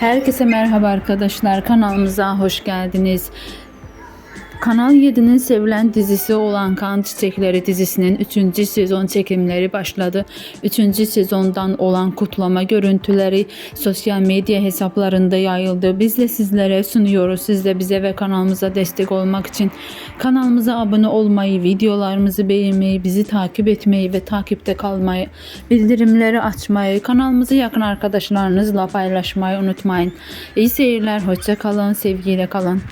Herkese merhaba arkadaşlar. Kanalımıza hoş geldiniz. Kanal 7'nin sevilen dizisi olan Kan Çiçekleri dizisinin 3. sezon çekimleri başladı. 3. sezondan olan kutlama görüntüleri sosyal medya hesaplarında yayıldı. Biz de sizlere sunuyoruz. Siz de bize ve kanalımıza destek olmak için kanalımıza abone olmayı, videolarımızı beğenmeyi, bizi takip etmeyi ve takipte kalmayı, bildirimleri açmayı, kanalımızı yakın arkadaşlarınızla paylaşmayı unutmayın. İyi seyirler, hoşça kalın, sevgiyle kalın.